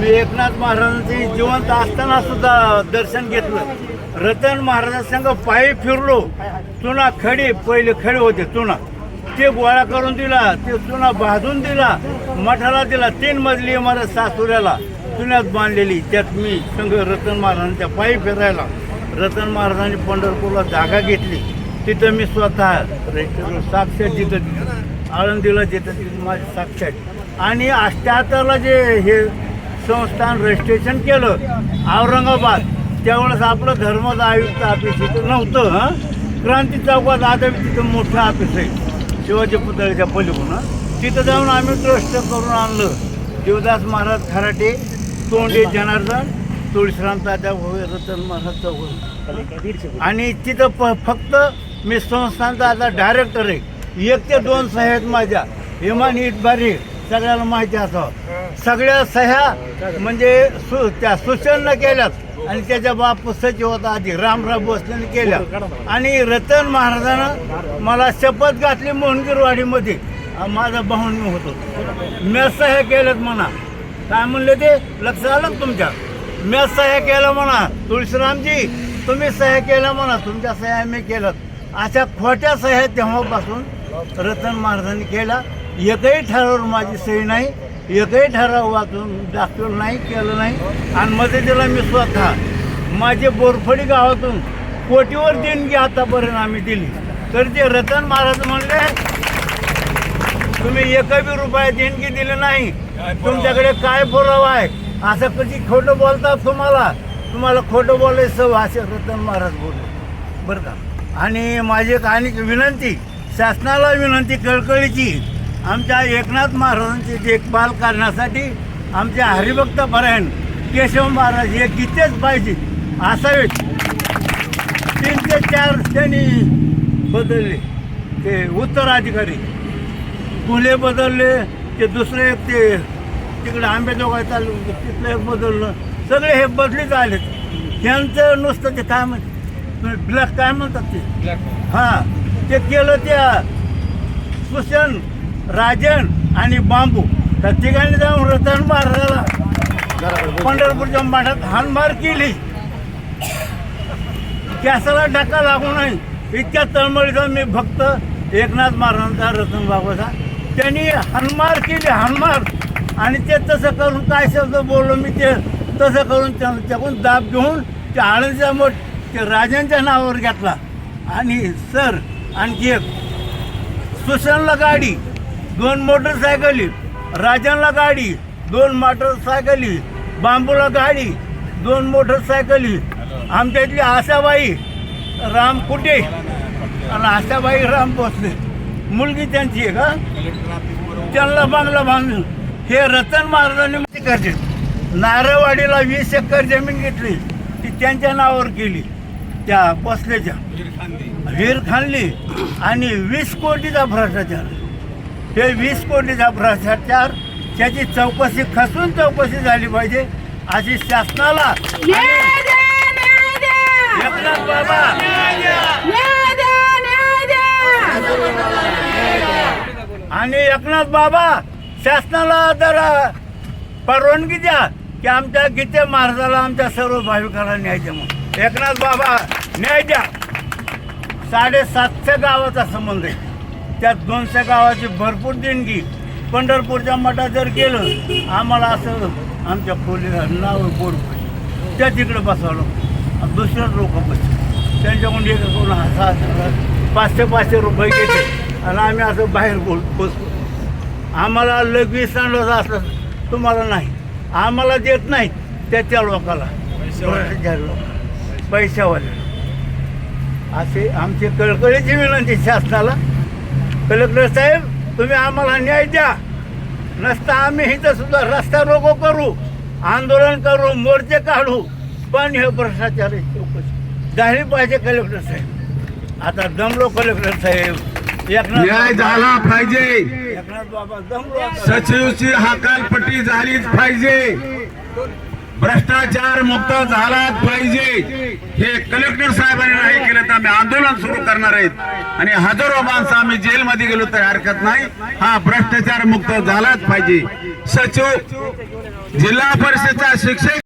मी एकनाथ महाराजांचे जिवंत असताना सुद्धा दर्शन घेतलं. रतन महाराजांसंग पायी फिरलो. चुना खडी पहिले खडे होते चुना. ते गोळा करून दिला ते चुना भाजून दिला मठाला दिला. तीन मजली इमारत सासुऱ्याला. चुन्यात बांधलेली. त्यात मी संघ रतन महाराजांच्या पायी फिरायला. रतन महाराजांनी पंढरपूरला जागा घेतली. तिथं मी स्वतः साक्षात जिथं आळंदीला जिथं तिथं माझी साक्षात आणि अष्ट्याहत्तरला जे हे संस्थान रजिस्ट्रेशन केलं. औरंगाबाद. त्यावेळेस आपलं धर्माचं आयुक्त ऑफिस इथं नव्हतं हां? क्रांती चौकात आता तिथं मोठं ऑफिस आहे. शिवाजी पुतळ्याच्या पलीकडून तिथं जाऊन आम्ही ट्रस्ट करून आणलं. देवदास महाराज खराटे तोंडे जनार्दन तुळशीराम तात्या भोवे रतन महाराज चौक आणि तिथं प फक्त मी संस्थानचा आता डायरेक्टर आहे. एक ते दोन सह्या माझ्या. हिमान इतबारी सगळ्याला माहिती असावं सगळ्या सह्या म्हणजे सु त्या सूचना केल्यात. आणि त्याच्या बाप सचिव होता आधी रामराव भोसलेने केल्या. आणि रतन महाराजानं मला शपथ घातली मोहनगिरवाडीमध्ये. माझा भाऊन मी होतो. मी सह्या केल्यात म्हणा. काय म्हणले ते? लक्ष आलं तुमच्या? मी सह्या केलं म्हणा. तुळशीरामजी तुम्ही सह्या केल्या म्हणा. तुमच्या सह्या मी केलं अशा खोट्या सह्या तेव्हापासून रतन महाराजांनी केला एकही ठरावर माझी सही नाही एकही ठराव वाचून दाखवलं नाही केलं नाही. आणि मदतीला मी स्वतः. माझे बोरफडी गावातून कोटीवर देणगी आतापर्यंत आम्ही दिली. तर ते रतन महाराज म्हणले तुम्ही एकही रुपया देणगी दिले नाही. तुमच्याकडे काय पुरावा आहे? असं कधी खोटं बोलतात तुम्हाला? तुम्हाला खोटं बोलायचं असे रतन महाराज बोलले. बरं का? आणि माझी एक आणि विनंती शासनाला विनंती कळकळीची आमच्या एकनाथ महाराजांची देखभाल करण्यासाठी आमच्या हरिभक्त परायण केशव महाराज हे कितीच पाहिजे असावेत तीन ते चार त्यांनी बदलले ते उत्तराधिकारी. फुले बदलले ते दुसरे एक ते तिकडे आंबेजोगाई चालू तिथलं एक बदललं. सगळे हे बदलीत आलेत. त्यांचं नुसतं ते काय म्हणते ब्लॅक काय म्हणतात ते? हां ते केलं त्या सुशन राजन आणि बांबू. त्या तिघांनी जाऊन रतन महाराजाला पंढरपूरच्या मठात हानमार केली. कॅसाला टाका लागू नाही इतक्या तळमळीचा मी भक्त एकनाथ महाराजांचा रतन बाबाचा. त्यांनी हनमार केली हनमार. आणि ते तसं करून काय शब्द बोललो मी ते तसं करून त्यांच्याकडून दाब घेऊन त्या आळंदीचा मोठ ते राजांच्या नावावर घेतला. आणि सर आणखी एक सुशनला गाडी. दोन मोटरसायकली राजांना गाडी दोन मोटरसायकली बांबूला गाडी दोन मोटरसायकली. आमच्या इथली आशाबाई राम कुटे आणि आशाबाई राम भोसले. मुलगी त्यांची आहे का? त्यांना बांगला बांधून. हे रतन महाराजांनी करते. नारळवाडीला वीस एकर जमीन घेतली. ती त्यांच्या नावावर केली. त्या बसल्याच्या विहीर खाणली आणि वीस कोटीचा भ्रष्टाचार. हे वीस कोटीचा भ्रष्टाचार त्याची चौकशी खसून चौकशी झाली पाहिजे अशी शासनाला एकनाथ बाबा. आणि एकनाथ बाबा शासनाला जरा परवानगी द्या की आमच्या गीते महाराजाला आमच्या सर्व भाविकाला न्याय द्या म्हणून. एकनाथ बाबा न्याय द्या. साडेसातशे गावाचा संबंध आहे. त्यात दोनशे गावाची भरपूर देणगी. पंढरपूरच्या मठात जर गेलं आम्हाला असं आमच्या खोलीला नाव बोर्ड पाहिजे त्या तिकडे बसवलं दुसरे लोक बसले त्यांच्याकडून एक कोण हजार पाचशे पाचशे रुपये घेते. आणि आम्ही असं बाहेर बोल बसतो. आम्हाला लघवी सांडत असलं तुम्हाला नाही. आम्हाला देत नाहीत त्याच्या लोकाला. त्या लोकाला. पैशावाले असे आमची कळकळीची विनंती शासनाला. कलेक्टर साहेब तुम्ही आम्हाला न्याय द्या. नसता आम्ही इथं सुद्धा रस्ता रोको करू आंदोलन करू मोर्चे काढू. पण हे भ्रष्टाचार चौकशी. झाली पाहिजे कलेक्टर साहेब. आता दमलो कलेक्टर साहेब. न्याय झाला पाहिजे. एकनाथ बाबा दमलो आता. सचिवची हकालपट्टी झालीच पाहिजे. भ्रष्टाचार मुक्त झालाच पाहिजे. हे कलेक्टर साहेबांनी नाही केलं तर आम्ही आंदोलन सुरू करणार आहेत. आणि हजारो माणसं आम्ही जेलमध्ये गेलो तर हरकत नाही. हा भ्रष्टाचार मुक्त झालाच पाहिजे. सचिव जिल्हा परिषदचा शिक्षक